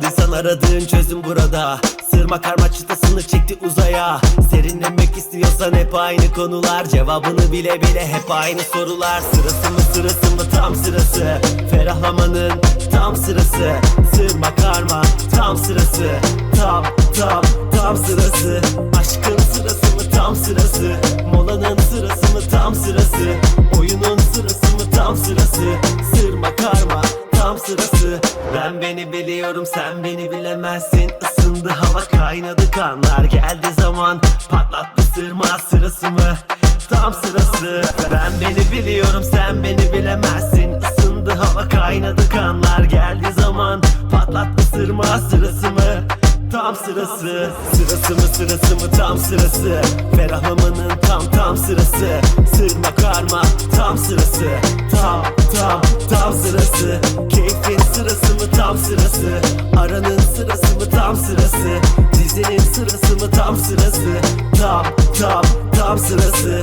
bizim burada. Sırma karma çıtasını çekti uzaya. Serinlemek istiyorsan hep aynı konular. Cevabını bile bile hep aynı sorular. Sırası mı sırası mı? Tam sırası. Ferahlamanın tam sırası. Sırma karma tam sırası. Tam tam tam sırası. Aşkın sırası mı? Tam sırası. Molanın sırası mı? Tam sırası Beni biliyorum sen beni bilemezsin. Isındı hava kaynadı kanlar. Geldi zaman patlattı sırma sırası mı Tam sırası. Ben beni biliyorum sen beni bilemezsin. Isındı hava kaynadı kanlar. Geldi zaman patlattı sırma sırası mı Tam sırası. Sırası mı sırası mı tam sırası. Ferahlamanın tam tam sırası. Sırma karma tam sırası. Tam tam tam sırası sırası mı tam sırası? Aranın sırası mı tam sırası? Dizinin sırası mı tam sırası? Tam tam tam sırası